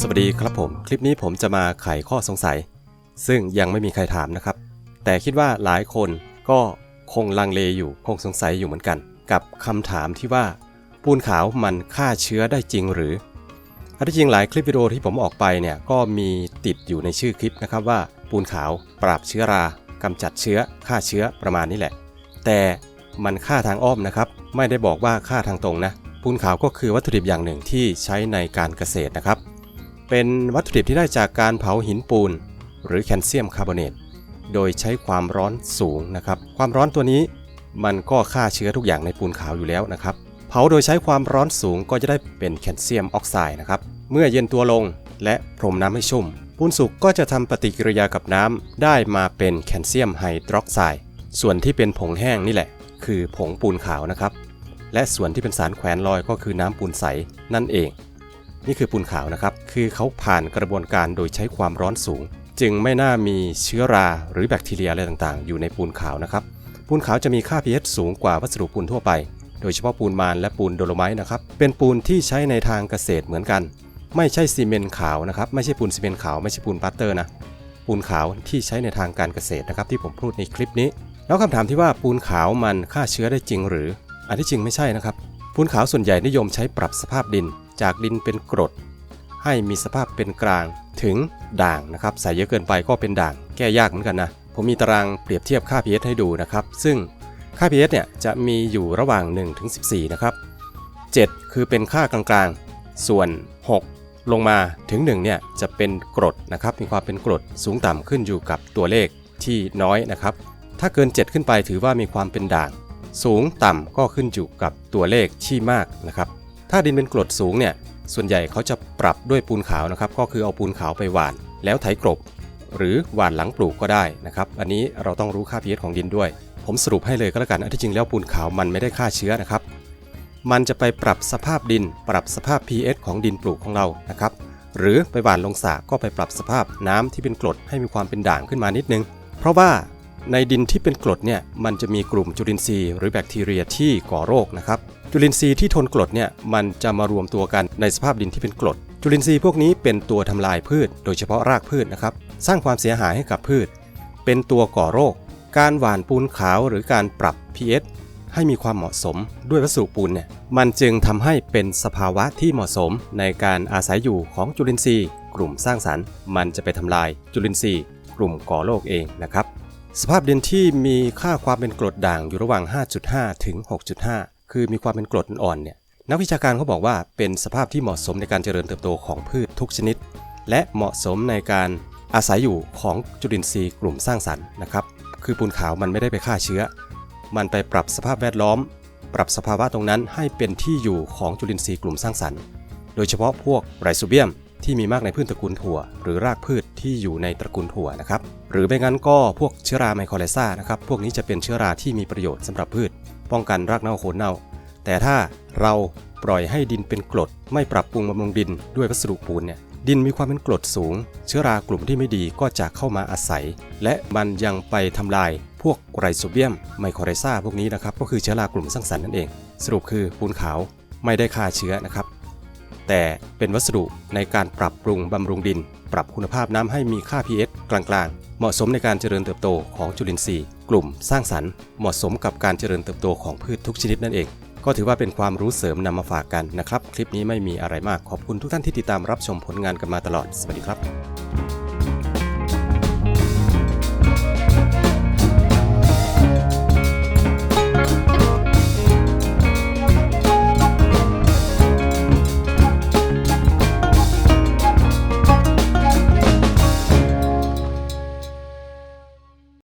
สวัสดีครับผม คลิปนี้ผมจะมาไขข้อสงสัย ซึ่งยังไม่มีใครถามนะครับ แต่คิดว่าหลายคนก็คงลังเลอยู่คงสงสัยอยู่เหมือนกัน กับคำถามที่ว่า ปูนขาวมันฆ่าเชื้อได้จริงหรืออันที่จริงหลายคลิปวิดีโอที่ผมออกไปเนี่ยก็มีติดอยู่ในชื่อคลิปนะครับว่า ปูนขาวปราบเชื้อรากำจัดเชื้อฆ่าเชื้อประมาณนี้แหละ แต่มันฆ่าทางอ้อมนะครับ ไม่ได้บอกว่าฆ่าทางตรงนะปูนขาวก็คือวัตถุดิบอย่างหนึ่งที่ใช้ในการเกษตรนะครับ เป็นวัตถุดิบที่ได้จากการเผาหินปูน หรือแคลเซียมคาร์บอเนต โดยใช้ความร้อนสูงนะครับ ความร้อนตัวนี้มันก็ฆ่าเชื้อทุกอย่างในปูนขาวอยู่แล้วนะครับ เผาโดยใช้ความร้อนสูงก็จะได้เป็นแคลเซียมออกไซด์นะครับ เมื่อเย็นตัวลงและพรมน้ำให้ชุ่ม ปูนสุกก็จะทำปฏิกิริยากับน้ำได้มาเป็นแคลเซียมไฮดรอกไซด์ ส่วนที่เป็นผงแห้งนี่แหละ คือผงปูนขาวนะครับ และส่วนที่เป็นสารแขวนลอยก็คือน้ำปูนใสนั่นเอง นี่คือปูนขาวนะครับ คือเขาผ่านกระบวนการโดยใช้ความร้อนสูง จึงไม่น่ามีเชื้อราหรือแบคทีเรียอะไรต่างๆ อยู่ในปูนขาวนะครับ ปูนขาวจะมีค่า pH สูงกว่าวัสดุปูนทั่วไป โดยเฉพาะปูนมานและปูนโดโลไมต์นะครับ เป็นปูนที่ใช้ในทางเกษตรเหมือนกัน ไม่ใช่ซีเมนต์ขาวนะครับ ไม่ใช่ปูนซีเมนต์ขาว ไม่ใช่ปูนปัตเตอร์นะ ปูนขาวที่ใช้ในทางการเกษตรนะครับที่ผมพูดในคลิปนี้ แล้วคำถามที่ว่าปูนขาวมันฆ่าเชื้อได้จริงหรือ อันที่จริงไม่ใช่นะครับ ปูนขาวส่วนใหญ่นิยมใช้ปรับสภาพดิน จากดินเป็นกรด ให้มีสภาพเป็นกลางถึงด่างนะครับใส่เยอะเกินไปก็เป็นด่าง แก้ยากเหมือนกันนะผมมีตารางเปรียบเทียบค่า pH ให้ดูนะครับ ซึ่งค่า pH เนี่ยจะมีอยู่ระหว่าง 1 ถึง 14 นะครับ 7 คือเป็นค่ากลางๆ ส่วน 6 ลงมาถึง 1 เนี่ยจะเป็นกรดนะครับ มีความเป็นกรดสูงต่ำขึ้นอยู่กับตัวเลขที่น้อยนะครับ ถ้าเกิน 7 ขึ้นไปถือว่ามีความเป็นด่าง สูงต่ำก็ขึ้นอยู่กับตัวเลขที่มากนะครับถ้าดินเป็นกรดสูงเนี่ยส่วนใหญ่เขาจะปรับด้วยปูนขาวนะครับก็คือเอาปูนขาวไปหว่าน แล้วไถกลบหรือหว่านหลังปลูกก็ได้นะครับอันนี้เราต้องรู้ค่า pH ของดินด้วย ผมสรุปให้เลยก็แล้วกันอันที่จริงแล้วปูนขาวมันไม่ได้ฆ่าเชื้อนะครับมันจะไปปรับสภาพดิน ปรับสภาพ pH ของดินปลูกของเรานะครับหรือไปหว่านลงสระก็ไปปรับสภาพน้ำที่เป็นกรดให้มีความเป็นด่างขึ้นมานิดนึง เพราะว่า ในดินที่เป็นกรดเนี่ยมันจะมีกลุ่มจุลินทรีย์หรือแบคทีเรียที่ก่อโรคนะครับ จุลินทรีย์ที่ทนกรดเนี่ยมันจะมารวมตัวกันในสภาพดินที่เป็นกรด จุลินทรีย์พวกนี้เป็นตัวทำลายพืช โดยเฉพาะรากพืชนะครับ สร้างความเสียหายให้กับพืช เป็นตัวก่อโรค การหว่านปูนขาวหรือการปรับ pH ให้มีความเหมาะสมด้วยวัสดุปูนเนี่ยมันจึงทำให้เป็นสภาวะที่เหมาะสมในการอาศัยอยู่ของจุลินทรีย์ กลุ่มสร้างสรรค์ มันจะไปทำลายจุลินทรีย์ กลุ่มก่อโรคเองนะครับ สภาพดินที่มีค่าความเป็นกรดด่างอยู่ระหว่าง 5.5 ถึง 6.5 คือมีความเป็นกรดอ่อนเนี่ยนักวิชาการเขาบอกว่าเป็นสภาพที่เหมาะสมในการเจริญเติบโตของพืชทุกชนิด และเหมาะสมในการอาศัยอยู่ของจุลินทรีย์กลุ่มสร้างสรรค์นะครับ คือปูนขาวมันไม่ได้ไปฆ่าเชื้อ มันไปปรับสภาพแวดล้อม ปรับสภาวะตรงนั้นให้เป็นที่อยู่ของจุลินทรีย์กลุ่มสร้างสรรค์ โดยเฉพาะพวกไรโซเบียม ที่มีมากในพืชตระกูลถั่ว หรือรากพืชที่อยู่ในตระกูลถั่วนะครับ หรือไม่งั้นก็พวกเชื้อราไมโครไลซานะครับ พวกนี้จะเป็นเชื้อราที่มีประโยชน์สำหรับพืช ป้องกันรากเน่าโคนเน่า แต่ถ้าเราปล่อยให้ดินเป็นกรด ไม่ปรับปรุงบำรุงดินด้วยวัสดุปูนเนี่ย ดินมีความเป็นกรดสูง เชื้อรากลุ่มที่ไม่ดีก็จะเข้ามาอาศัย และมันยังไปทำลายพวกไรโซเบียมไมโครไลซาพวกนี้นะครับ ก็คือเชื้อรากลุ่มสร้างสรรค์นั่นเอง สรุปคือปูนขาวไม่ได้ฆ่าเชื้อนะครับ แต่เป็นวัสดุในการปรับปรุงบำรุงดิน ปรับคุณภาพน้ำให้มีค่า pH กลางๆ เหมาะสมในการเจริญเติบโตของจุลินทรีย์ กลุ่มสร้างสรรค์ เหมาะสมกับการเจริญเติบโตของพืชทุกชนิดนั่นเอง ก็ถือว่าเป็นความรู้เสริมนำมาฝากกันนะครับ คลิปนี้ไม่มีอะไรมากขอบคุณทุกท่านที่ติดตามรับชมผลงานกันมาตลอด สวัสดีครับ